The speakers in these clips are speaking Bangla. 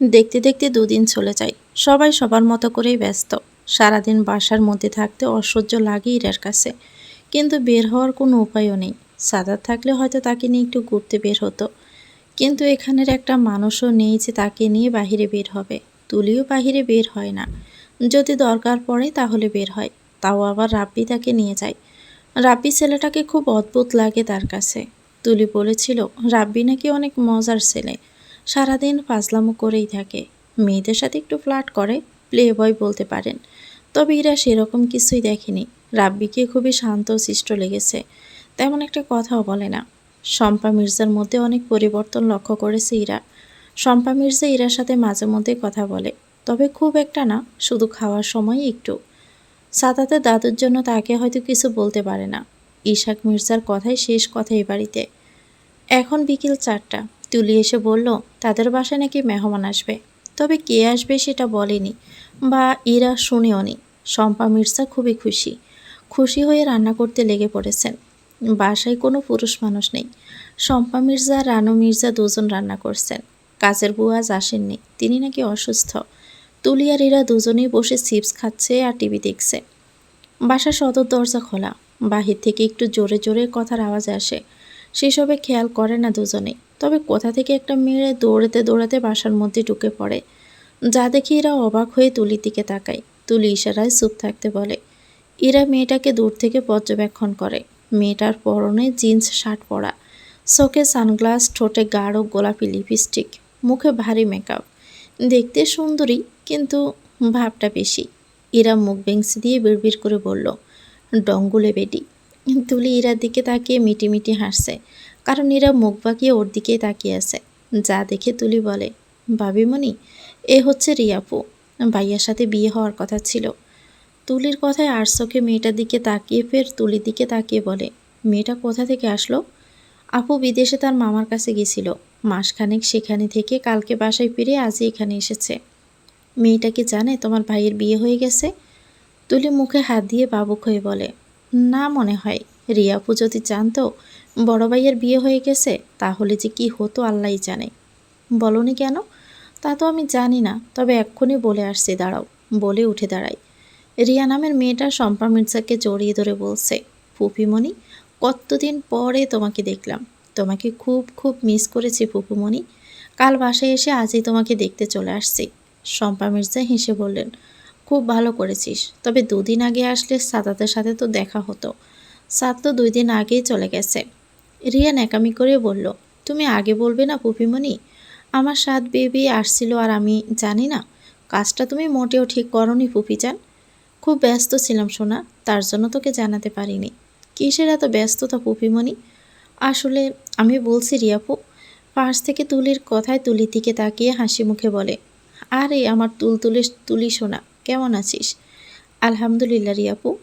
দেখতে দেখতে দুদিন চলে যায়। সবাই সবার মতো করেই ব্যস্ত। সারাদিন বাসার মধ্যে থাকতে অসহ্য লাগে ইরার কাছে। কিন্তু বের হওয়ার কোনো উপায়ও নেই। সাদাত থাকলে হয়তো তাকে নিয়ে একটু ঘুরতে বের হতো। কিন্তু এখানের একটা মানুষও নেই যে তাকে নিয়ে বাহিরে বের হবে। তুলিও বাহিরে বের হয় না। যদি দরকার পড়ে তাহলে বের হয়। তাও আবার রাব্বি তাকে নিয়ে যায়। রাব্বি ছেলেটাকে খুব অদ্ভুত লাগে তার কাছে। তুলি বলেছিল, রাব্বি নাকি অনেক মজার ছেলে। সারাদিন ফাজলামো করেই থাকে। মেয়েদের সাথে একটু ফ্লার্ট করে প্লে বয় বলতে পারেন। তবে এরা সেরকম কিছুই দেখেনি। রাব্বিকে খুবই শান্ত শিষ্ট লেগেছে। তেমন একটা কথাও বলে না। শম্পা মির্জার মধ্যে অনেক পরিবর্তন লক্ষ্য করেছে ইরা শম্পা মির্জা ইরার সাথে মাঝে মধ্যে কথা বলে। তবে খুব একটা না, শুধু খাওয়ার সময় একটু। সাদাতের দাদুর জন্য তাকে হয়তো কিছু বলতে পারে না। ইশাক মির্জার কথাই শেষ কথা এ বাড়িতে। এখন বিকেল চারটা। তুলি এসে বলল, তাদের বাসায় নাকি মেহমান আসবে? তবে কে আসবে সেটা বলেনি। বা ইরা শুনেও নি। শম্পা মির্জা খুবই খুশি। খুশি হয়ে রান্না করতে লেগে পড়েছেন। বাসায় কোনো পুরুষ মানুষ নেই। শম্পা মির্জা, রানু মির্জা দুজন রান্না করছেন। কাজের বুয়া আজ আসেননি, তিনি নাকি অসুস্থ। তুলি আর এরা দুজনেই বসে চিপস খাচ্ছে আর টিভি দেখছে। বাসার সদর দরজা খোলা। বাহির থেকে একটু জোরে জোরে কথার আওয়াজ আসে। সেসবে খেয়াল করে না দুজনেই। তবে কোথা থেকে একটা মেয়ে দৌড়াতে দৌড়াতে বাসার মধ্যে ঢুকে পড়ে। যা দেখি এরা অবাক হয়ে তুলির দিকে তাকায়। তুলি ইশারায় চুপ থাকতে বলে এরা মেয়েটাকে দূর থেকে পর্যবেক্ষণ করে। মেয়েটার পরনে জিন্স, শার্ট পরা। চোখে সানগ্লাস, ঠোঁটে গাঢ় গোলাপি লিপস্টিক। মুখে ভারী মেকআপ। দেখতে সুন্দরী, কিন্তু ভাবটা বেশি। ইরা মুখ বেংসি দিয়ে বিড়বিড় করে বলল ডঙ্গুলে বেডি তুলি ইরার দিকে তাকিয়ে মিটি মিটি হাসছে। কারণ ইরা মুখ বাঁকিয়ে ওর দিকেই তাকিয়ে আছে। যা দেখে তুলি বলে, ভাবিমণি, এ হচ্ছে রিয়াপু। ভাইয়ার সাথে বিয়ে হওয়ার কথা ছিল। তুলির কথায় আরশোকে মেয়েটার দিকে তাকিয়ে ফের তুলির দিকে তাকিয়ে বলে, মেয়েটা কোথা থেকে আসলো? আপু বিদেশে তার মামার কাছে গেছিল। মাসখানেক সেখানে থেকে কালকে বাসায় ফিরে আজই এখানে এসেছে। মেয়েটা কি জানে তোমার ভাইয়ের বিয়ে হয়ে গেছে? তুলি মুখে হাত দিয়ে বাবুক হয়ে বলে, না মনে হয়। রিয়াপু যদি জানতো বড় ভাইয়ের বিয়ে হয়ে গেছে, তাহলে যে কি হতো আল্লাহই জানে। বলনি কেন? তা তো আমি জানি না, তবে এক্ষুনি বলে আসছি, দাঁড়াও, বলে উঠে দাঁড়াই। রিয়া নামের মেয়েটা শম্পা মির্জাকে জড়িয়ে ধরে বলছে ফুপিমণি কতদিন পরে তোমাকে দেখলাম। তোমাকে খুব খুব মিস করেছি ফুপুমণি কাল বাসায় এসে আজই তোমাকে দেখতে চলে আসছি। শম্পা মির্জা হেসে বললেন, খুব ভালো করেছিস, তবে দুদিন আগে আসলে সাদাতের সাথে তো দেখা হতো। সাদ তো দুই দিন আগেই চলে গেছে। রিয়া ন্যাকামি করে বলল, তুমি আগে বলবে না পুপিমণি? আমার সাত বেবি আসছিল আর আমি জানি না। কাজটা তুমি মোটেও ঠিক করনি পুপিজান খুব ব্যস্ত ছিলাম সোনা, তার জন্য তোকে জানাতে পারিনি। কিসের এত ব্যস্ততা পুপিমণি? আসলে আমি বলছি রিয়াপু, পাশ থেকে তুলির কথায় তুলির দিকে তাকিয়ে হাসি মুখে বলে, আরে, আমার তুল তুলে তুলি সোনা, কেমন আছিস? আলহামদুলিল্লাহ রিয়াপু।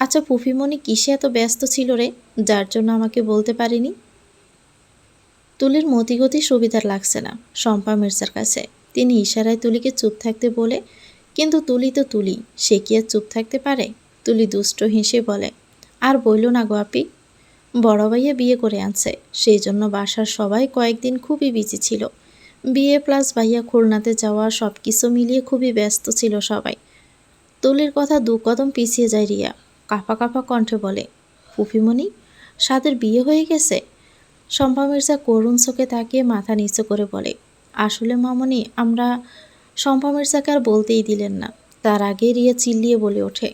আচ্ছা পুফিমণি কিসে এত ব্যস্ত ছিল রে? যার জন্য আমাকে বলতে পারিনি? তুলির মতিগতি সুবিধার লাগছে না, শম্পা মির্জার কাছে। তিনি ইশারায় তুলিকে চুপ থাকতে বলে, কিন্তু তুলি তো তুলি, সে কি আর চুপ থাকতে পারে? তুলি দুষ্ট হেসে বলে, আর বইল না গো আপি। বড় ভাইয়া বিয়ে করে আনছে, সেই জন্য বাসার সবাই কয়েকদিন খুবই বিজি ছিল। বিয়ে প্লাস ভাইয়া খুলনাতে যাওয়া সব কিছু মিলিয়ে খুবই ব্যস্ত ছিল সবাই। তুলির কথা দু কদম পিছিয়ে যায় রিয়া। কাপা কাঁপা কণ্ঠে বলে, ফুফিমণি, সাদের বিয়ে হয়ে গেছে? শম্পা মির্জা করুণ চোখে তাকিয়ে মাথা নিচু করে বলে, আসলে মামনি, আমরা শম্পা মির্জাকে আর বলতেই দিলেন না। তার আগে রিয়া চিল্লিয়ে বলে ওঠে,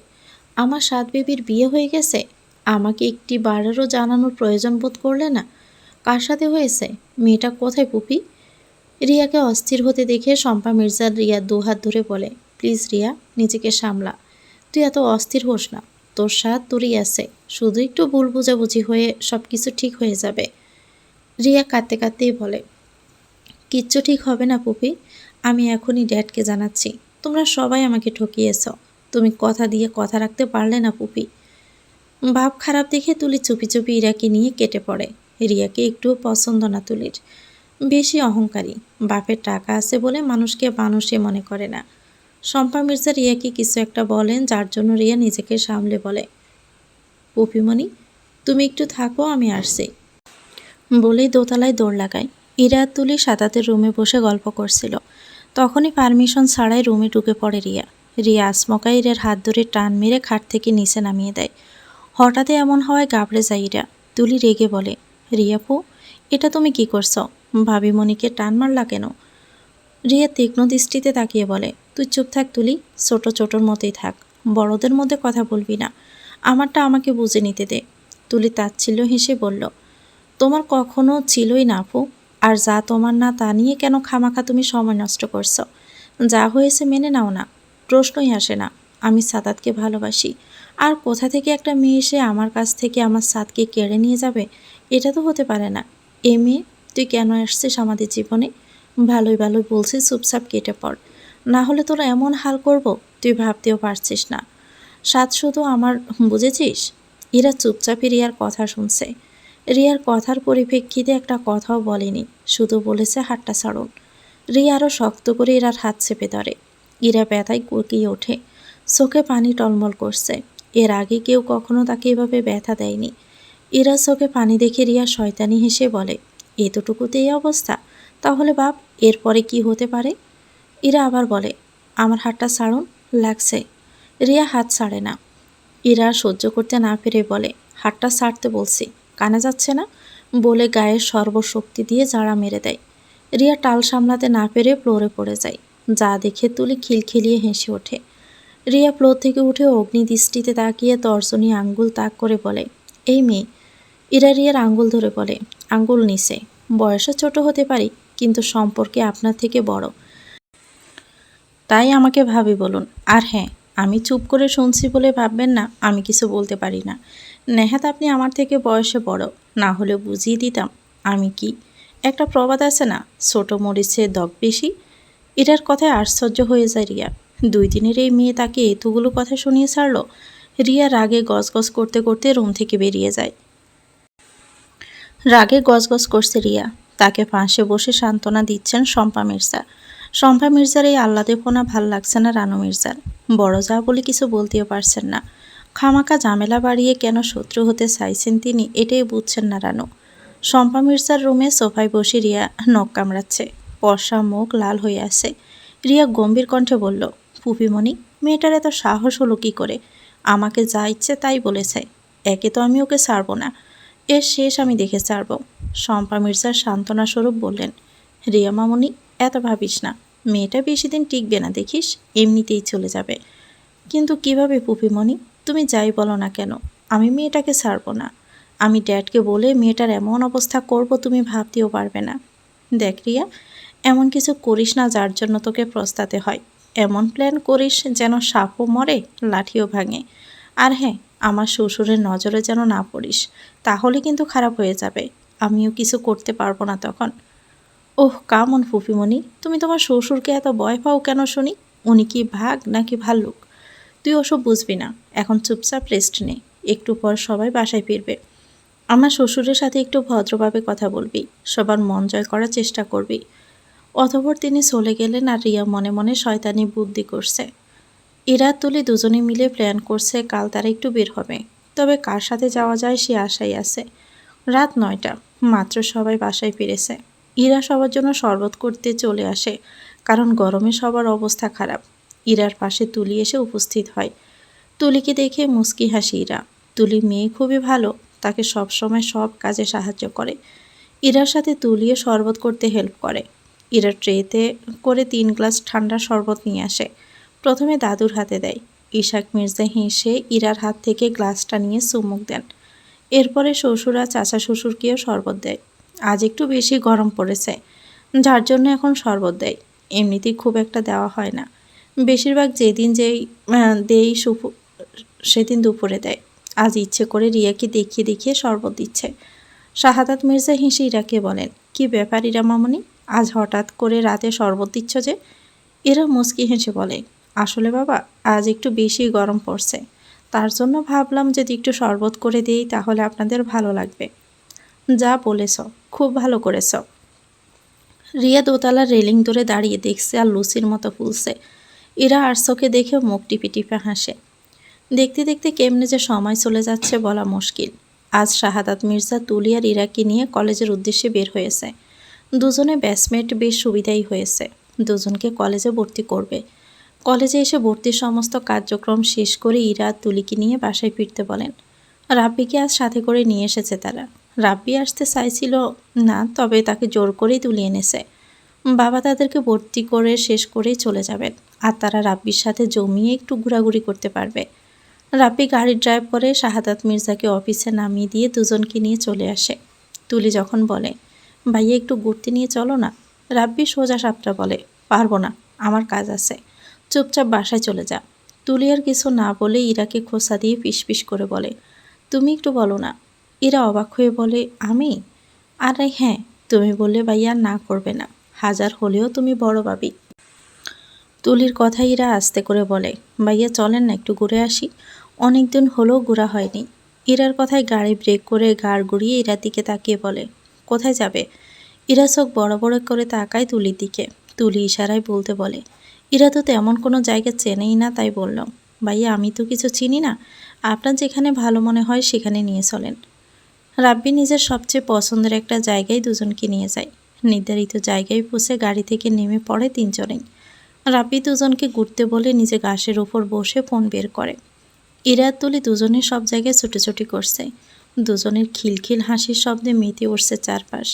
আমার সাত বেবির বিয়ে হয়ে গেছে? আমাকে একটি বারেরও জানানোর প্রয়োজন বোধ করলে না? কার সাথে হয়েছে? মেয়েটা কোথায় পুপি রিয়াকে অস্থির হতে দেখে শম্পা মির্জা রিয়া দুহাত ধরে বলে, প্লিজ রিয়া, নিজেকে সামলা। তুই এত অস্থির হোস না। তোর সাথ তোরই আছে। শুধু একটু ভুল বোঝাবুঝি হয়ে সব কিছু ঠিক হয়ে যাবে। রিয়া কাঁদতে কাঁদতেই বলে, কিচ্ছু ঠিক হবে না পুপি। আমি এখনই ড্যাডকে জানাচ্ছি। তোমরা সবাই আমাকে ঠকিয়েছ। তুমি কথা দিয়ে কথা রাখতে পারলে না পুপি। ভাব খারাপ দেখে তুলি চুপি চুপি ইরাকে নিয়ে কেটে পড়ে। রিয়াকে একটুও পছন্দ না তুলির। বেশি অহংকারী। বাপের টাকা আছে বলে মানুষকে মানুষে মনে করে না। শম্পা মির্জা রিয়াকে কিছু একটা বলেন, যার জন্য রিয়া নিজেকে সামলে বলে পুপিমণি তুমি একটু থাকো, আমি আসছি। বলেই দোতলায় দৌড় লাগায়। ইরা তুলি সাদাতের রুমে বসে গল্প করছিল। তখনই পারমিশন ছাড়াই রুমে ঢুকে পড়ে রিয়া। রিয়া আসমকা ইরার হাত ধরে টান মেরে খাট থেকে নিচে নামিয়ে দেয়। হঠাৎই এমন হওয়ায় গাবড়ে যায় ইরা। তুলি রেগে বলে রিয়াপু এটা তুমি কি করছ? ভাবিমণিকে টান মারলা কেন? রিয়া তীক্ষ্ণ দৃষ্টিতে তাকিয়ে বলে তুই চুপ থাক তুলি, ছোট ছোটোর মতোই থাক। বড়দের মধ্যে কথা বলবি না। আমারটা আমাকে বুঝে নিতে দে। তুলি তাচ্ছিল্য হেসে বলল, তোমার কখনো ছিলই না আপু, আর যা তোমার না তা নিয়ে কেন খামাখা তুমি সময় নষ্ট করছ? যা হয়েছে মেনে নাও না, প্রশ্নই আসে না। আমি সাদাতকে ভালোবাসি। আর কোথা থেকে একটা মেয়ে এসে আমার কাছ থেকে আমার সাদকে কেড়ে নিয়ে যাবে? এটা তো হতে পারে না। এ মেয়ে, তুই কেন আসছিস আমাদের জীবনে? ভালোই ভালোই বলছিস, চুপচাপ কেটে পড়। না হলে তোরা এমন হাল করব, তুই ভাবতেও পারছিস না। সাত শুধু আমার, বুঝেছিস? এরা চুপচাপই রিয়ার কথা শুনছে। রিয়ার কথার পরিপ্রেক্ষিতে একটা কথাও বলেনি, শুধু বলেছে হাতটা ছাড়ুন। রিয়া আরও শক্ত করে ইরার হাত চেপে ধরে। ইরা ব্যথায় কুকিয়ে ওঠে। চোখে পানি টলমল করছে। এর আগে কেউ কখনো তাকে এভাবে ব্যথা দেয়নি। ইরা চোখে পানি দেখে রিয়া শয়তানি হেসে বলে এতটুকুতে এই অবস্থা। তাহলে বাপ এরপরে কি হতে পারে? ইরা আবার বলে, আমার হাতটা ছাড়ুন, লাগছে। রিয়া হাত ছাড়ে না। ইরা সহ্য করতে না পেরে বলে, হাতটা ছাড়তে বলছি, কানে যাচ্ছে না? বলে গায়ের সর্বশক্তি দিয়ে জাড়া মেরে দেয়। রিয়া টাল সামলাতে না পেরে ফ্লোরে পড়ে যায়, যা দেখে তুলি খিলখিলিয়ে হেসে ওঠে। রিয়া ফ্লোর থেকে উঠে অগ্নিদৃষ্টিতে তাকিয়ে তর্জনী আঙ্গুল তাক করে বলে, এই মেয়ে। ইরা রিয়ার আঙ্গুল ধরে বলে, আঙ্গুল নিচে। বয়সে ছোট হতে পারি, কিন্তু সম্পর্কে আপনার থেকে বড়। তাই আমাকে ভাবি বলুন, আর হ্যাঁ আমি চুপ করে শুনছি বলে ভাববেন না, আমি কিছু বলতে পারি না। নেহাত আপনি আমার থেকে বয়সে বড়, না হলে বুঝিয়ে দিতাম, আমি কি? একটা প্রবাদ আছে না, ছোট মরিচের দগ বেশি? এটার কথায় আশ্চর্য হয়ে যায় রিয়া। দুই দিনের এই মেয়ে তাকে এতগুলো কথা শুনিয়ে ছাড়লো, রিয়া রাগে গজগজ করতে করতে রুম থেকে বেরিয়ে যায়। রাগে গজগজ করছে রিয়া। তাকে পাশে বসে সান্ত্বনা দিচ্ছেন শম্পা মির্জা। শম্পা মির্জার এই আহ্লাদেপনা ভালো লাগছে না রানু মির্জার। বড় যা বলে কিছু বলতেও পারছেন না। খামাকা ঝামেলা বাড়িয়ে কেন শত্রু হতে চাইছেন তিনি এটাই বুঝছেন না রানু। শম্পা মির্জার রুমে সোফায় বসে রিয়া নখ কামড়াচ্ছে। বর্ষা মুখ লাল হয়ে আছে। রিয়া গম্ভীর কণ্ঠে বলল পুপিমণি মেয়েটার এত সাহস হলো কী করে? আমাকে যা ইচ্ছে তাই বলেছে। একে তো আমি ওকে ছাড়বো না। এর শেষ আমি দেখে ছাড়ব। শম্পা মির্জার সান্ত্বনা স্বরূপ বললেন, রিয়া মামনি, এত ভাবিস না। মেয়েটা বেশি দিন টিকবে না, দেখিস? এমনিতেই চলে যাবে। কিন্তু কীভাবে পুপিমণি তুমি যাই বলো না কেন? আমি মেয়েটাকে ছাড়বো না। আমি ড্যাডকে বলে মেয়েটার এমন অবস্থা করব তুমি ভাবতেও পারবে না। দেখ রিয়া, এমন কিছু করিস না যার জন্য তোকে প্রস্তাতে হয়। এমন প্ল্যান করিস যেন সাপও মরে, লাঠিও ভাঙে। আর হ্যাঁ আমার শ্বশুরের নজরে যেন না পড়িস, তাহলে কিন্তু খারাপ হয়ে যাবে। আমিও কিছু করতে পারব না তখন। Oh come on? তুমি তোমার শ্বশুরকে এত ভয় পাও কেন শুনি? উনি কি ভাগ নাকি ভাল্লুক? তুই ওসব বুঝবি না, এখন চুপচাপ রেস্ট নে, একটু পর সবাই বাসায় ফিরবে। আমার শ্বশুরের সাথে একটু ভদ্রভাবে কথা বলবি, সবার মন জয় করার চেষ্টা করবি। অতপর তিনি চলে গেলেন আর রিয়া মনে মনে শয়তানি বুদ্ধি করছে। ইরা তুলি দুজনে মিলে প্ল্যান করছে কাল তারা একটু বের হবে, তবে কার সাথে যাওয়া যায় সে আশাই আছে। রাত নয়টা, মাত্র সবাই বাসায় ফিরেছে। ইরা সবার জন্য শরবত করতে চলে আসে, কারণ গরমে সবার অবস্থা খারাপ। ইরার পাশে তুলি এসে উপস্থিত হয়। তুলিকে দেখে মুস্কি হাসি ইরা। তুলি মেয়ে খুবই ভালো, তাকে সব সময় সব কাজে সাহায্য করে। ইরার সাথে তুলিয়ে শরবত করতে হেল্প করে। ইরা ট্রেতে করে তিন গ্লাস ঠান্ডা শরবত নিয়ে আসে। প্রথমে দাদুর হাতে দেয়। ইশাক মির্জা হেসে ইরার হাত থেকে গ্লাসটা নিয়ে চুমুক দেন। এরপরে শ্বশুরা চাচা শ্বশুরকেও শরবত দেয়। আজ একটু বেশি গরম পড়েছে, যার জন্য এখন শরবত দেয়। এমনিতেই খুব একটা দেওয়া হয় না। বেশিরভাগ যেদিন যেই দেই সুপু, সেদিন দুপুরে দেয়। আজ ইচ্ছে করে রিয়াকে দেখিয়ে দেখিয়ে শরবত দিচ্ছে। শাহাদাত মির্জা হেসে ইরাকে বলেন, কি ব্যাপার ইরা মামনি? আজ হঠাৎ করে রাতে শরবত দিচ্ছ যে? এরা মুচকি হেসে বলে, আসলে বাবা, আজ একটু বেশি গরম পড়ছে। তার জন্য ভাবলাম যদি একটু শরবত করে দিই তাহলে আপনাদের ভালো লাগবে। যা বলেছ, খুব ভালো করেছ। রিয়া দোতলার রেলিং ধরে দাঁড়িয়ে দেখছে আর লুসির মতো ফুলছে। এরা আরশোকে দেখে মুখ টিপে টিপে হাসে। দেখতে দেখতে কেমনে যে সময় চলে যাচ্ছে বলা মুশকিল। আজ শাহাদাত মির্জা, তুলি আর ইরাকে নিয়ে কলেজের উদ্দেশ্যে বের হয়েছে। দুজনে ব্যাসমেট বেশ সুবিধাই হয়েছে। দুজনকে কলেজে ভর্তি করবে। কলেজে এসে ভর্তির সমস্ত কার্যক্রম শেষ করে ইরা তুলিকে নিয়ে বাসায় ফিরতে বলেন। রাব্বিকে আজ সাথে করে নিয়ে এসেছে তারা। রাব্বি আসতে চাইছিল, না, তবে তাকে জোর করেই তুলে এনেছে। বাবা তাদেরকে ভর্তি করে শেষ করেই চলে যাবেন। আর তারা রাব্বির সাথে জমিয়ে একটু ঘোরাঘুরি করতে পারবে। রাব্বি গাড়ি ড্রাইভ করে শাহাদাত মির্জাকে অফিসে নামিয়ে দিয়ে দুজনকে নিয়ে চলে আসে। তুলি যখন বলে, ভাইয়া, একটু ঘুরতে নিয়ে চলো না? রাব্বি সোজা সাপটা বলে, পারব না, আমার কাজ আছে। চুপচাপ বাসায় চলে যা। তুলি আর কিছু না বলে ইরাকে খোসা দিয়ে পিস করে বলে, তুমি একটু বলো না ইরা অবাক হয়ে বলে, আমি? আরে হ্যাঁ তুমি বললে ভাইয়া না করবে না, হাজার হলেও তুমি বড় ভাবি। তুলির কথা ইরা আস্তে করে বলে, ভাইয়া চলেন না, একটু ঘুরে আসি। অনেক দিন হলেও ঘোরা হয়নি। ইরার কথায় গাড়ি ব্রেক করে গাড় গড়িয়ে ইরার দিকে তাকিয়ে বলে, কোথায় যাবে? ইরা চোখ বড় বড় করে তাকায় তুলির দিকে। তুলি ইশারায় বলতে বলে ইরা তো তেমন কোনো জায়গা চেনেই না, তাই বললাম। ভাইয়া, আমি তো কিছু চিনি না। আপনার যেখানে ভালো মনে হয় সেখানে নিয়ে চলেন। রাব্বি নিজের সবচেয়ে পছন্দের একটা জায়গায় দুজনকে নিয়ে যায়। নির্ধারিত জায়গায় পৌঁছে গাড়ি থেকে নেমে পড়ে তিনজনেই। রাব্বি দুজনকে ঘুরতে বলে নিজে ঘাসের ওপর বসে ফোন বের করে। ইরাত তুলি দুজনে সব জায়গায় ছুটোছুটি করছে। দুজনের খিলখিল হাসির শব্দে মেতে উঠছে চারপাশ।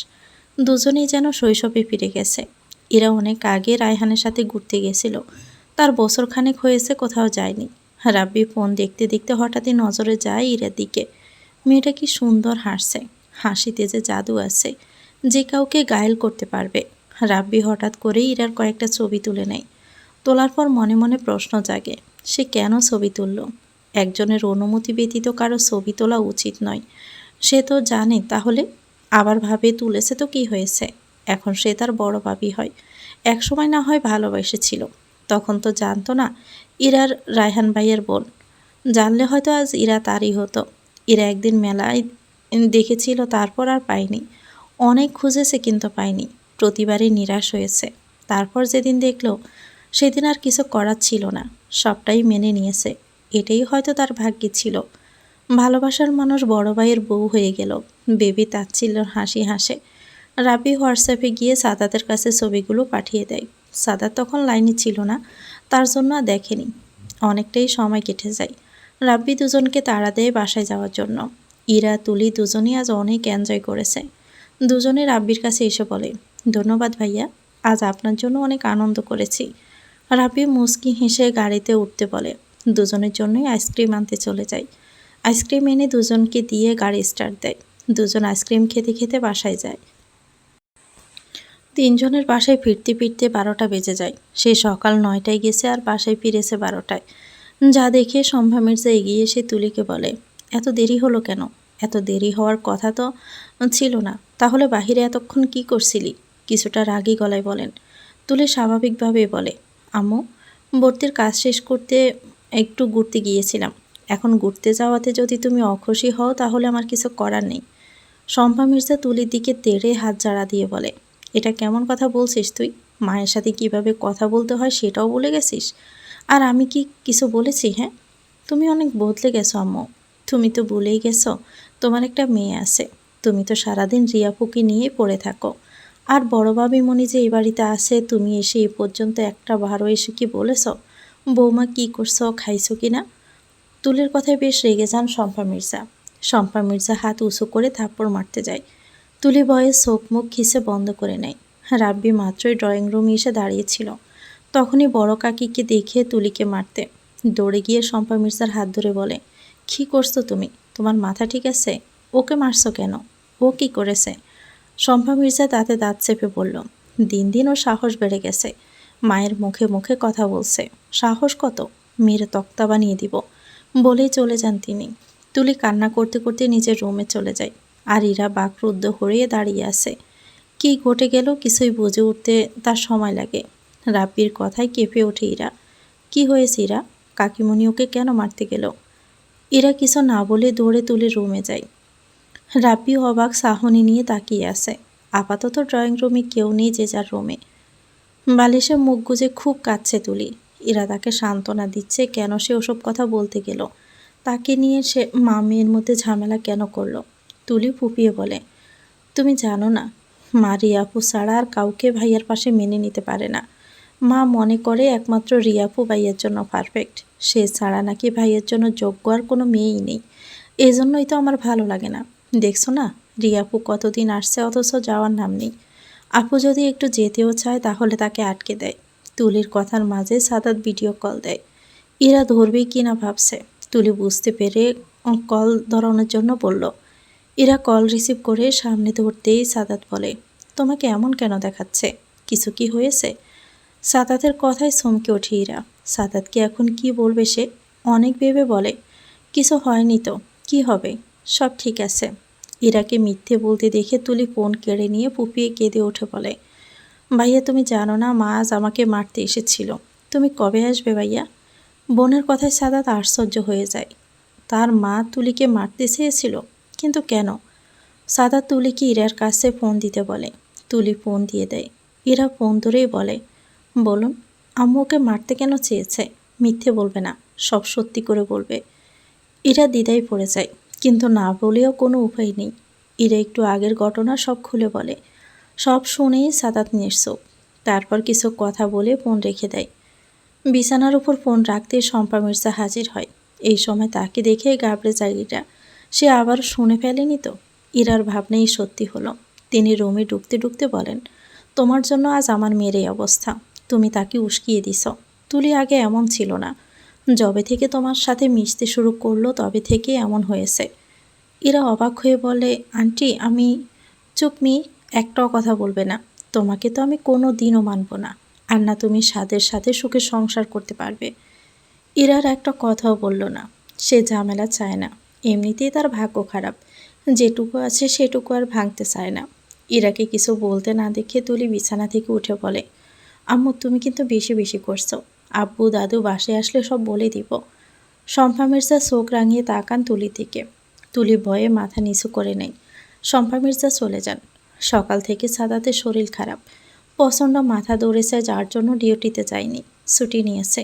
দুজনেই যেন শৈশবে ফিরে গেছে। এরা অনেক আগে রায়হানের সাথে ঘুরতে গেছিল। তার বছর খানেক হয়েছে, কোথাও যায়নি। রাব্বি ফোন দেখতে দেখতে হঠাৎই নজরে যায় ইরার দিকে। মেয়েটা কি সুন্দর হাসছে। হাসিতে যে জাদু আছে, যে কাউকে গায়েল করতে পারবে। রাব্বি হঠাৎ করেই ইরার কয়েকটা ছবি তুলে নেয়। তোলার পর মনে মনে প্রশ্ন জাগে, সে কেন ছবি তুলল? একজনের অনুমতি ব্যতীত কারও ছবি তোলা উচিত নয়। সে তো জানে, তাহলে? আবার ভাবে তুলেছে তো কি হয়েছে? এখন সে তার বড় ভাবি হয়। একসময় না হয় ভালোবেসেছিল তখন তো জানতো না, ইরার রায়হান ভাইয়ের বোন। জানলে হয়তো আজ ইরা তারই হতো। ইরা একদিন মেলায় দেখেছিল, তারপর আর পায়নি। অনেক খুঁজেছে কিন্তু পায়নি। প্রতিবারই নিরাশ হয়েছে। তারপর যেদিন দেখল, সেদিন আর কিছু করার ছিল না। সবটাই মেনে নিয়েছে। এটাই হয়তো তার ভাগ্যে ছিল। ভালোবাসার মানুষ বড় ভাইয়ের বউ হয়ে গেল। বেবি তাচ্ছিল হাসি হাসে। রাবি হোয়াটসঅ্যাপে গিয়ে সাদাতের কাছে ছবিগুলো পাঠিয়ে দেয়। সাদাত তখন লাইনে ছিল না, তার জন্য দেখেনি। অনেকটাই সময় কেটে যায়। রাব্বি দুজনকে তাড়া দেয় বাসায় যাওয়ার জন্য। ইরা, তুলি দুজনই আজ অনেক এনজয় করেছে। দুজনে রাব্বির কাছে এসে বলে, ধন্যবাদ ভাইয়া, আজ আপনার জন্য অনেক আনন্দ করেছি। রাব্বি মুস্কি হেসে গাড়িতে উঠতে বলে, দুজনের জন্যই আইসক্রিম আনতে চলে যায় আইসক্রিম এনে দুজনকে দিয়ে গাড়ি স্টার্ট দেয়। দুজন আইসক্রিম খেতে খেতে বাসায় যায়। তিনজনের বাসায় ফিরতে ফিরতে বারোটা বেজে যায়। সে সকাল নয়টায় গেছে আর বাসায় ফিরেছে বারোটায়। যা দেখে সম্ভা মির্জা এগিয়ে এসে তুলিকে বলে, এত দেরি হলো কেন? এত দেরি হওয়ার কথা তো ছিল না। তাহলে বাহিরে এতক্ষণ কি করছিলি? কিছুটা রাগী গলায় বলেন। তুলে স্বাভাবিকভাবে বলে, আম্মু, ভর্তির কাজ শেষ করতে একটু ঘুরতে গিয়েছিলাম। এখন ঘুরতে যাওয়াতে যদি তুমি অখুশি হও, তাহলে আমার কিছু করার নেই। শম্পা মির্জা তুলির দিকে তেড়ে হাত জাড়া দিয়ে বলে, এটা কেমন কথা বলছিস তুই? মায়ের সাথে কীভাবে কথা বলতে হয় সেটাও বলে গেছিস? আর আমি কি কিছু বলেছি হ্যাঁ? তুমি অনেক বদলে গেছো, আম্মু। তুমি তো ভুলেই গেছো। তোমার একটা মেয়ে আছে। তুমি তো সারাদিন রিয়াপুকে নিয়ে পড়ে থাকো। আর বড় বাবি মনি যে এই বাড়িতে আসে তুমি এসে এ পর্যন্ত একটা বারো এসে কি বলেছ? বৌমা কি করছ, খাইছো কি না? তুলের কথায় বেশ রেগে যান শম্পা মির্জা। শম্পা মির্জা হাত উঁচু করে থাপ্পড় মারতে যায়। তুলি ভয়ে চোখ মুখ খিসে বন্ধ করে নেয়। রাব্বি মাত্রই ড্রয়িং রুমে এসে দাঁড়িয়েছিল তখনই বড় কাকিকে দেখে তুলিকে মারতে। দৌড়ে গিয়ে শম্পা মির্জার হাত ধরে বলে, কী করছ তুমি? তোমার মাথা ঠিক আছে? ওকে মারছো কেন? ও কি করেছে? শম্পা মির্জা তাতে দাঁত চেপে বলল, দিন দিন ওর সাহস বেড়ে গেছে। মায়ের মুখে মুখে কথা বলছে। সাহস কত? মেয়ের তক্তা বানিয়ে দিব। বলেই চলে যান তিনি। তুলি কান্না করতে করতে নিজের রুমে চলে যায়। আর ইরা বাকরুদ্ধ হয়ে দাঁড়িয়ে আছে। কি ঘটে গেল কিছুই বুঝে উঠতে তার সময় লাগে। রাব্বির কথায় কেঁপে ওঠে ইরা। কি হয়েছে ইরা? কাকিমণি ওকে কেন মারতে গেল? ইরা কিছু না বলে দৌড়ে তুলে রুমে যায়। রাব্বি অবাক সাহনি নিয়ে তাকিয়ে আছে। আপাতত ড্রয়িং রুমে কেউ নেই যে যার রুমে। বালিশে মুখ গুজে খুব কাঁদছে তুলি। ইরা তাকে সান্ত্বনা দিচ্ছে কেন সে ওসব কথা বলতে গেল। তাকে নিয়ে সে মা মেয়ের মধ্যে ঝামেলা কেন করল? তুলি ফুপিয়ে বলে, তুমি জানো না মা রিয়াপু ছাড়া আর কাউকে ভাইয়ার পাশে মেনে নিতে পারে না। মা মনে করে একমাত্র রিয়াপু ভাইয়ের জন্য পারফেক্ট সে ছাড়া নাকি ভাইয়ের জন্য যোগ্য আর কোনো মেয়েই নেই। এজন্যই তো আমার ভালো লাগে না। দেখছ না? রিয়াপু কতদিন আসছে অথচ যাওয়ার নাম নেই। আপু যদি একটু যেতেও চায় তাহলে তাকে আটকে দেয়। তুলির কথার মাঝে সাদাত ভিডিও কল দেয়। এরা ধরবেই কি না ভাবছে। তুলি বুঝতে পেরে কল ধরানোর জন্য বলল এরা কল রিসিভ করে সামনে ধরতেই সাদাত বলে, তোমাকে এমন কেন দেখাচ্ছে? কিছু কি হয়েছে? সাদাতের কথায় চমকে ওঠে ইরা। সাদাতকে এখন কি বলবে সে? অনেক ভেবে বলে। কিছু হয়নি তো, কি হবে? সব ঠিক আছে। ইরাকে মিথ্যে বলতে দেখে তুলি ফোন কেড়ে নিয়ে পুপিয়ে কেঁদে উঠে বলে। ভাইয়া, তুমি জানো না, মা আজ আমাকে মারতে এসেছিল। তুমি কবে আসবে ভাইয়া? বোনের কথায় সাদাত আশ্চর্য হয়ে যায়। তার মা তুলিকে মারতে চেয়েছিল, কিন্তু কেন? সাদাত তুলিকে ইরার কাছে ফোন দিতে বলে। তুলি ফোন দিয়ে দেয়। ইরা ফোন ধরেই বলে বলুন, আম্মু ওকে মারতে কেন চেয়েছে? মিথ্যে বলবে না, সব সত্যি করে বলবে। ইরা দ্বিধায় পড়ে যায়, কিন্তু না বলেও কোনো উপায় নেই। ইরা একটু আগের ঘটনা সব খুলে বলে। সব শুনেই সাদাত নিঃসব তারপর কিছু কথা বলে ফোন রেখে দেয়। বিছানার উপর ফোন রাখতে শম্পা মির্জা হাজির হয়। এই সময় তাকে দেখে গাবড়ে যায় ইরা। সে আবার শুনে ফেলেনি তো? ইরার ভাবনাই সত্যি হলো। তিনি রুমে ঢুকতে ঢুকতে বলেন, তোমার জন্য আজ আমার মেয়ের এই অবস্থা। তুমি তাকে উস্কিয়ে দিছ। তুলি আগে এমন ছিল না। যবে থেকে তোমার সাথে মিশতে শুরু করল, তবে থেকে এমন হয়েছে। এরা অবাক হয়ে বলে, আন্টি, আমি চুপ মি, একটাও কথা বলবে না। তোমাকে তো আমি কোনো দিনও মানব না। আর না তুমি স্বাদের সাথে সুখে সংসার করতে পারবে। ইরার একটা কথাও বলল না। সে ঝামেলা চায় না। এমনিতেই তার ভাগ্য খারাপ। যেটুকু আছে সেটুকু আর ভাঙতে চায় না। ইরাকে কিছু বলতে না দেখে তুলি বিছানা থেকে উঠে বলে আম্মু, তুমি কিন্তু বেশি বেশি করছ। আব্বু, দাদু বাসে আসলে সব বলে দিব। শম্পা মির্জা চোখ রাঙিয়ে তাকান তুলির দিকে। তুলি ভয়ে মাথা নিচু করে নেয়। শম্পা মির্জা চলে যান। সকাল থেকে সাদাতে শরীর খারাপ। প্রচণ্ড মাথা দৌড়েছে, যার জন্য ডিউটিতে যায়নি। ছুটি নিয়েছে।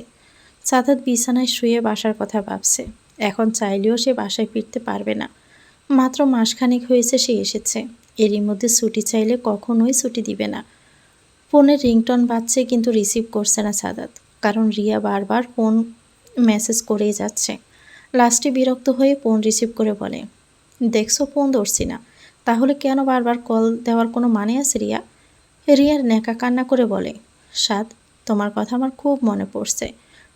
সাদাত বিছানায় শুয়ে বাসার কথা ভাবছে। এখন চাইলেও সে বাসায় ফিরতে পারবে না। মাত্র মাসখানেক হয়েছে সে এসেছে। এরই মধ্যে ছুটি চাইলে কখনোই ছুটি দিবে না। ফোনের রিংটন বাজছে কিন্তু রিসিভ করছে না সাদাত, কারণ রিয়া বারবার ফোন মেসেজ করেই যাচ্ছে। লাস্টে বিরক্ত হয়ে ফোন রিসিভ করে বলে, দেখছ, ফোন ধরছি না। তাহলে কেন বারবার কল দেওয়ার কোনো মানে আছে রিয়া? রিয়ার নেকা কান্না করে বলে, সাদ, তোমার কথা আমার খুব মনে পড়ছে।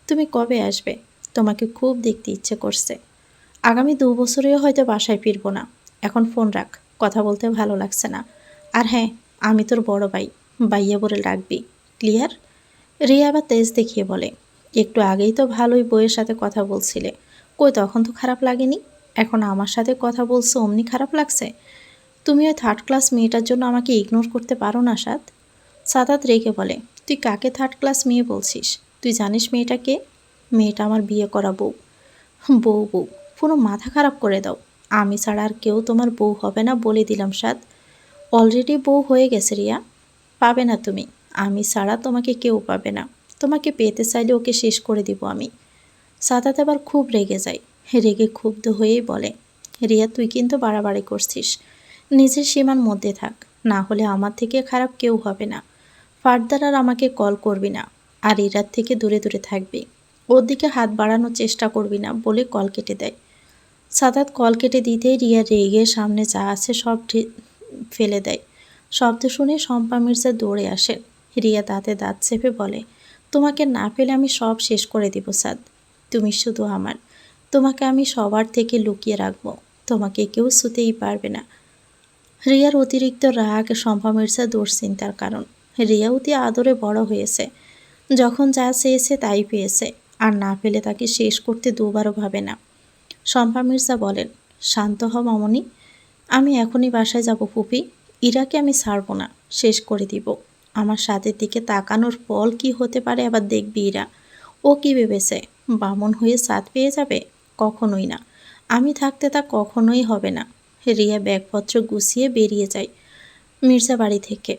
তুমি কবে আসবে? তোমাকে খুব দেখতে ইচ্ছে করছে। আগামী দু বছরেও হয়তো বাসায় ফিরবো না। এখন ফোন রাখ, কথা বলতে ভালো লাগছে না। আর হ্যাঁ আমি তোর বড় ভাই। বাইয়া বলে ডাকবি। ক্লিয়ার? রিয়া আবার তেজ দেখিয়ে বলে, একটু আগেই তো ভালোই বইয়ের সাথে কথা বলছিলে। কই, তখন তো খারাপ লাগেনি? এখন আমার সাথে কথা বলছো, অমনি খারাপ লাগছে? তুমি ওই থার্ড ক্লাস মেয়েটার জন্য আমাকে ইগনোর করতে পারো না, সাদ? সাদাত রেগে বলে, তুই কাকে থার্ড ক্লাস মেয়ে বলছিস? তুই জানিস মেয়েটাকে মেয়েটা আমার বিয়ে করা বউ। বউ বউ, পুরো মাথা খারাপ করে দাও। আমি ছাড়া আর কেউ তোমার বউ হবে না বলে দিলাম, সাদ। অলরেডি বউ হয়ে গেছে, রিয়া। পাবে না তুমি। আমি ছাড়া তোমাকে কেউ পাবে না। তোমাকে পেতে চাইলে ওকে শেষ করে দিব আমি। সাদাত আবার খুব রেগে যায়। রেগে ক্ষুব্ধ হয়েই বলে, রিয়া, তুই কিন্তু বাড়াবাড়ি করছিস। নিজের সীমার মধ্যে থাক। না হলে আমার থেকে খারাপ কেউ হবে না। ফার্দার আর আমাকে কল করবি না। আর ইরার থেকে দূরে দূরে থাকবি। ওর দিকে হাত বাড়ানোর চেষ্টা করবি না বলে কল কেটে দেয়। সাদাত কল কেটে দিতেই রিয়া রেগে সামনে যা আছে সব ফেলে দেয়। শব্দ শুনে শম্পা মির্জা দৌড়ে আসেন রিয়া দাঁতে দাঁত চেপে বলে, তোমাকে না পেলে আমি সব শেষ করে দিব, সাদ। তুমি শুধু আমার। তোমাকে আমি সবার থেকে লুকিয়ে রাখব। তোমাকে কেউ শুতেই পারবে না। রিয়ার অতিরিক্ত রাগ শম্পা মির্জা দুশ্চিন্তার কারণ। রিয়া অতি আদরে বড় হয়েছে। যখন যা চেয়েছে তাই পেয়েছে, আর না পেলে তাকে শেষ করতে দুবারও ভাবে না। শম্পা মির্জা বলেন, শান্ত হ মামনি। আমি এখনই বাসায় যাব, ফুপি। ইরাকে আমি ছাড়বো না, শেষ করে দিব। আমার সাথের দিকে তাকানোর ফল কি হতে পারে আবার দেখবি ইরা। ও কি ভেবেছে, বামন হয়ে সাথ পেয়ে যাবে? কখনোই না। আমি থাকতে তা কখনোই হবে না। রিয়া ব্যাগপত্র গুছিয়ে বেরিয়ে যায় মির্জা বাড়ি থেকে।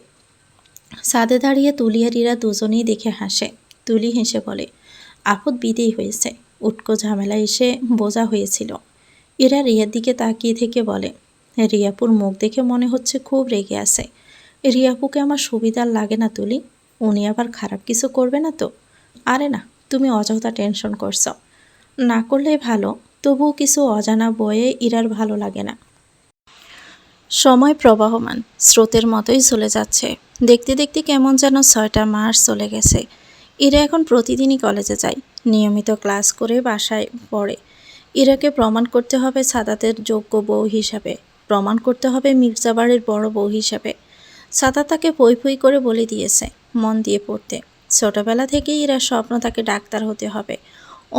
সাদে দাঁড়িয়ে তুলি আর ইরা দুজনেই দেখে হাসে। তুলি হেসে বলে, আপদ বিদেই হয়েছে। উটকো ঝামেলা এসে বোঝা হয়েছিল। এরা রিয়ার দিকে তাকিয়ে থেকে বলে রিয়াপুর মুখ দেখে মনে হচ্ছে খুব রেগে আছে। রিয়াপুকে আমার সুবিধার লাগে না তুলি। উনি আবার খারাপ কিছু করবে না তো? আরে না, তুমি অযথা টেনশন করছ। না করলে ভালো, তবুও কিছু অজানা বয়ে ইরার ভালো লাগে না। সময় প্রবাহমান, স্রোতের মতোই চলে যাচ্ছে। দেখতে দেখতে কেমন যেন ছয়টা মাস চলে গেছে। ইরা এখন প্রতিদিনই কলেজে যায়, নিয়মিত ক্লাস করে বাসায় পড়ে। ইরাকে প্রমাণ করতে হবে সাদাতের যোগ্য বউ হিসাবে। প্রমাণ করতে হবে মির্জাবাড়ির বড় বউ হিসাবে। সাদা তাকে পই পই করে বলে দিয়েছে, মন দিয়ে পড়তে। ছোটবেলা থেকেই এরা স্বপ্ন তাকে ডাক্তার হতে হবে।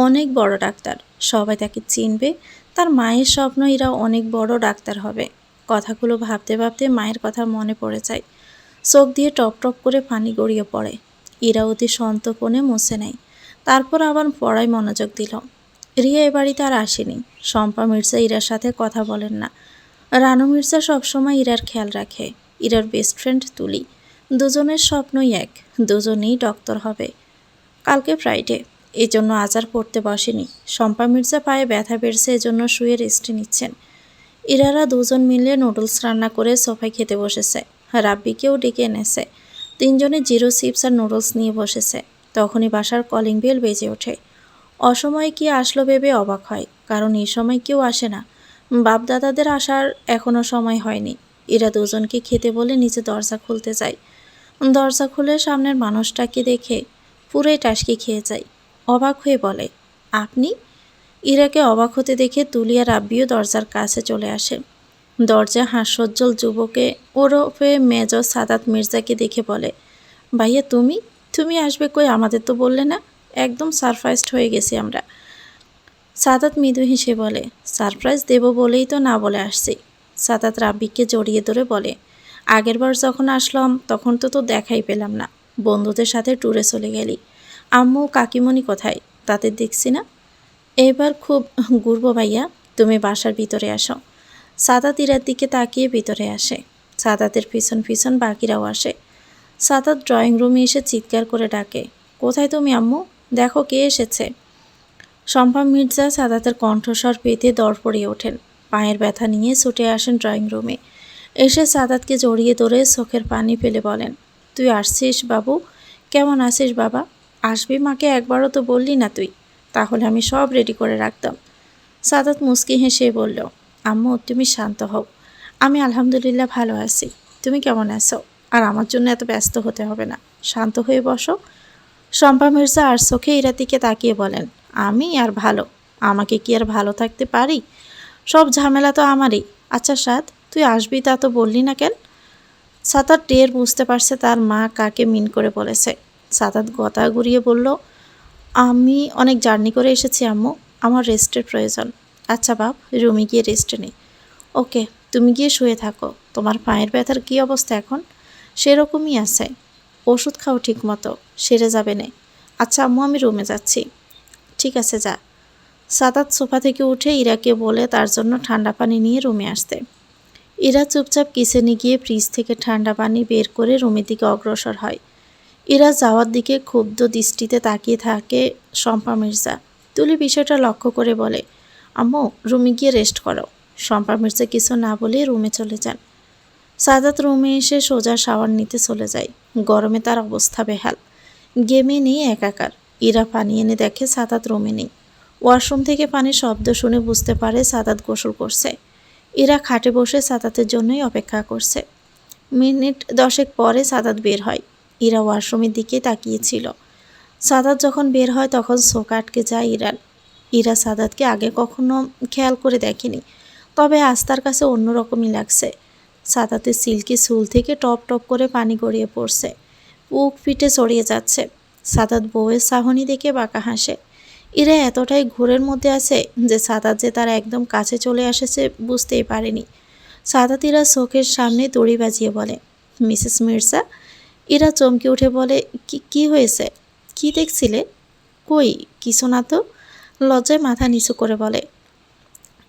অনেক বড় ডাক্তার, সবাই তাকে চিনবে। তার মায়ের স্বপ্ন এরা অনেক বড় ডাক্তার হবে। কথাগুলো ভাবতে ভাবতে মায়ের কথা মনে পড়ে যায়। চোখ দিয়ে টপ টপ করে পানি গড়িয়ে পড়ে। ইরা অতি সন্তপণে মুছে নেয়। তারপর আবার পড়ায় মনোযোগ দিল। রিয়া এ বাড়িতে আর আসেনি। শম্পা মির্জা ইরার সাথে কথা বলেন না। রানু মির্জা সবসময় ইরার খেয়াল রাখে, ইরার বেস্ট ফ্রেন্ড তুলি। দুজনের স্বপ্নই এক, দুজনেই ডক্টর হবে। কালকে ফ্রাইডে এই জন্য আজ আর পড়তে বসেনি। শম্পা মির্জা পায়ে ব্যথা বেড়েছে এজন্য শুয়ে রেস্ট নিচ্ছেন। ইরারা দুজন মিলে নুডলস রান্না করে সোফায় খেতে বসেছে। রাব্বিকেও ডেকে এনেছে। তিনজনে জিরো চিপস আর নুডলস নিয়ে বসেছে। তখনই বাসার কলিং বেল বেজে ওঠে। অসময়ে কি আসলো ভেবে অবাক হয়, কারণ এই সময় কেউ আসে না। বাপ দাদাদের আসার এখনও সময় হয়নি। এরা দুজনকে খেতে বলে নিচে দরজা খুলতে যায়। দরজা খুলে সামনের মানুষটাকে দেখে পুরোই টাসকি খেয়ে যায়। অবাক হয়ে বলে, আপনি? ইরাকে অবাক হতে দেখে তুলিয়া রাব্বিও দরজার কাছে চলে আসে। দরজা হাস্যোজ্জ্বল যুবকে ওরফে মেজ সাদাত মির্জাকে দেখে বলে, ভাইয়া, তুমি? তুমি আসবে কই? আমাদের তো বললে না, একদম সারপ্রাইজড হয়ে গেছি আমরা। সাদাত মৃদু হেসে বলে, সারপ্রাইজ দেব বলেই তো না বলে আসছি। সাদাত রাব্বিকে জড়িয়ে ধরে বলে আগেরবার যখন আসলাম, তখন তো তো দেখাই পেলাম না। বন্ধুদের সাথে ট্যুরে চলে গেলি। আম্মু, কাকিমণি কোথায়? তাদের দেখছি না? এবার খুব ঘুরবো ভাইয়া, তুমি বাসার ভিতরে আসো। সাদাত ইরার দিকে তাকিয়ে ভিতরে আসে। সাদাতের পিছন পিছন বাকিরাও আসে। সাদাত ড্রয়িং রুমে এসে চিৎকার করে ডাকে, কোথায় তুমি আম্মু? দেখো কে এসেছে। শম্পা মির্জা সাদাতের কণ্ঠস্বর পেতে দর পড়িয়ে ওঠেন। পায়ের ব্যথা নিয়ে ছুটে আসেন ড্রয়িং রুমে। এসে সাদাতকে জড়িয়ে ধরে চোখের পানি ফেলে বলেন, তুই আসছিস বাবু? কেমন আছিস বাবা? আসবি মাকে একবারও তো বললি না তুই। তাহলে আমি সব রেডি করে রাখতাম। সাদাত মুস্কি হেসে বলল, আম্মু, তুমি শান্ত হও। আমি আলহামদুলিল্লাহ ভালো আছি। তুমি কেমন আছো? আর আমার জন্য এত ব্যস্ত হতে হবে না। শান্ত হয়ে বসো। শম্পা মির্জা আর চোখে ইরাতিকে তাকিয়ে বলেন আমি আর ভালো। আমাকে কি আর ভালো থাকতে পারি? সব ঝামেলা তো আমারই। আচ্ছা সাদ তুই আসবি তা তো বললি না কেন? সাতার টের বুঝতে পারছে তার মা কাকে মিন করে বলেছে। সাতাত গতা ঘুরিয়ে বলল, আমি অনেক জার্নি করে এসেছি, আম্মু। আমার রেস্টের প্রয়োজন। আচ্ছা বাপ, রুমে গিয়ে রেস্টে নেই ওকে, তুমি গিয়ে শুয়ে থাকো। তোমার পায়ের ব্যথার কী অবস্থা এখন? সেরকমই আছে। ওষুধ খাও ঠিক মতো সেরে যাবে নে। আচ্ছা আম্মু, আমি রুমে যাচ্ছি। ঠিক আছে, যা। সাদাত সোফা থেকে উঠে ইরাকে বলে তার জন্য ঠান্ডা পানি নিয়ে রুমে আসতে। ইরা চুপচাপ কিচেনে গিয়ে ফ্রিজ থেকে ঠান্ডা পানি বের করে রুমের দিকে অগ্রসর হয়। ইরা যাওয়ার দিকে ক্ষুব্ধ দৃষ্টিতে তাকিয়ে থাকে শম্পা মির্জা। তুলি বিষয়টা লক্ষ্য করে বলে, আম্মু, রুমে গিয়ে রেস্ট করো। শম্পা মির্জা কিছু না বলে রুমে চলে যান। সাদাত রুমে এসে সোজা শাওয়ার নিতে চলে যায়। গরমে তার অবস্থা বেহাল। গেমে নেই একাকার। ইরা পানি এনে দেখে সাদাত রুমে নেই। ওয়াশরুম থেকে পানির শব্দ শুনে বুঝতে পারে সাদাত গোসল করছে। ইরা খাটে বসে সাদাতের জন্যই অপেক্ষা করছে। মিনিট দশেক পরে সাদাত বের হয়। ইরা ওয়াশরুমের দিকে তাকিয়েছিল। সাদাত যখন বের হয় তখন চোখ আটকে যায় ইরার। ইরা সাদাতকে আগে কখনো খেয়াল করে দেখেনি, তবে আজ তার কাছে অন্যরকমই লাগছে। সাদাতের সিল্কি চুল থেকে টপ টপ করে পানি গড়িয়ে পড়ছে। বুক পিঠে চড়িয়ে যাচ্ছে। সাদাত বউয়ের সাহনি দেখে বাঁকা হাসে। ইরা এতটাই ঘোরের মধ্যে আছে যে সাদাত যে তার একদম কাছে চলে এসেছে বুঝতেই পারেনি। সাদাত ইরা চোখের সামনে দড়ি বাজিয়ে বলে, মিসেস মির্জা? ইরা চমকে উঠে বলে, কি কি হয়েছে? কি দেখছিলে? কই? কিছু না তো? লজ্জায় মাথা নিচু করে বলে।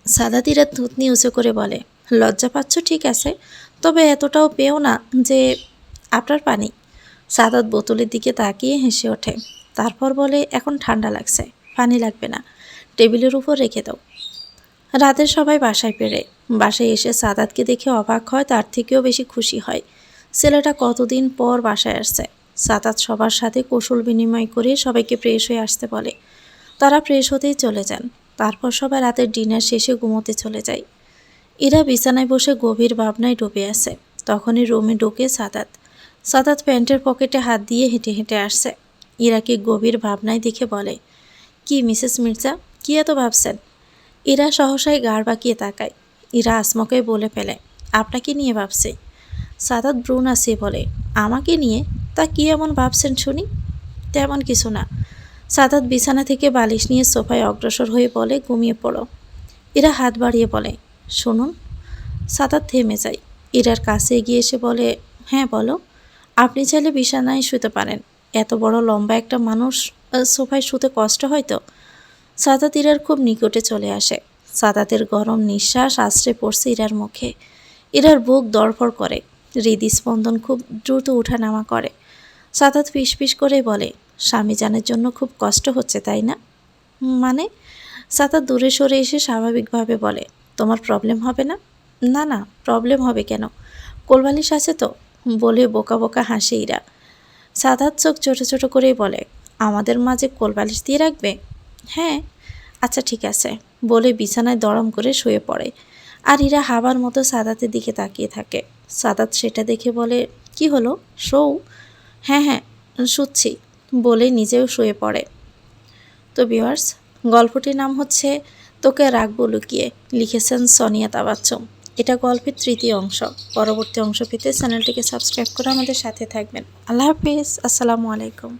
সাদাত ইরা থুতনি উঁচু করে বলে, লজ্জা পাচ্ছ ঠিক আছে, তবে এতটাও পেও না যে আপনার পানি। সাদাত বোতলের দিকে তাকিয়ে হেসে ওঠে। তারপর বলে, এখন ঠান্ডা লাগছে, পানি লাগবে না, টেবিলের উপর রেখে দাও। রাতে সবাই বাসায় পেরে বাসায় এসে সাদাতকে দেখে অবাক হয়, তার থেকেও বেশি খুশি হয়। ছেলেটা কতদিন পর বাসায় আসছে? সাতাত সবার সাথে কৌশল বিনিময় করে সবাইকে ফ্রেশ হয়ে আসতে বলে। তারা ফ্রেশ হতেই চলে যান। তারপর সবাই রাতের ডিনার শেষে ঘুমোতে চলে যায়। এরা বিছানায় বসে গভীর ভাবনায় ডুবে আছে। তখনই রুমে ঢুকে সাদাত। সাদাত প্যান্টের পকেটে হাত দিয়ে হেঁটে হেঁটে আসছে। ইরাকে গভীর ভাবনায় দেখে বলে, কি, মিসেস মির্জা? কি এত ভাবছেন? ইরা সহসায় গাড় বাঁকিয়ে তাকায়। ইরা আসমকে বলে ফেলে, আপনাকে নিয়ে ভাবছে। সাদাত ব্রুন আসিয়ে বলে, আমাকে নিয়ে? তা কি এমন ভাবছেন শুনি? তেমন কিছু না। সাদাত বিছানা থেকে বালিশ নিয়ে সোফায় অগ্রসর হয়ে বলে, ঘুমিয়ে পড়ো। এরা হাত বাড়িয়ে বলে, শুনুন। সাদাত থেমে যায়। ইরার কাছে এগিয়ে এসে বলে হ্যাঁ বলো। আপনি চাইলে বিছানায় শুতে পারেন। এত বড় লম্বা একটা মানুষ সোফায় শুতে কষ্ট হয় তো? সাদাত ইরার খুব নিকটে চলে আসে। সাদাতের গরম নিঃশ্বাস আশ্রে পড়ছে ইরার মুখে। ইরার বুক দরফর করে। হৃদস্পন্দন খুব দ্রুত ওঠানামা করে। সাদাত ফিসফিস করে বলে, স্বামী জানের জন্য খুব কষ্ট হচ্ছে, তাই না? মানে সাদাত দূরে সরে এসে স্বাভাবিকভাবে বলে, তোমার প্রবলেম হবে না? না না প্রবলেম হবে কেন? কোলবালিশ আছে তো? বলে বোকা বোকা হাসে ইরা। সাদাত চোখ ছোট ছোট করেই বলে, আমাদের মাঝে কোলবালিশ দিয়ে রাখবে? হ্যাঁ। আচ্ছা ঠিক আছে। বলে বিছানায় দরম করে শুয়ে পড়ে। আর ইরা হাবার মতো সাদাতের দিকে তাকিয়ে থাকে। সাদাত সেটা দেখে বলে, কি হলো? শোও। হ্যাঁ হ্যাঁ শুচ্ছি। বলে নিজেও শুয়ে পড়ে। তো বিওয়ার্স গল্পটির নাম হচ্ছে তোকে রাখব লুকিয়ে। লিখেছেন সোনিয়া তাবাচ্চম। এটা গল্পের তৃতীয় অংশ। পরবর্তী অংশ পেতে চ্যানেলটিকে সাবস্ক্রাইব করে আমাদের সাথে থাকবেন। আল্লাহ হাফিজ। আসসালামু আলাইকুম।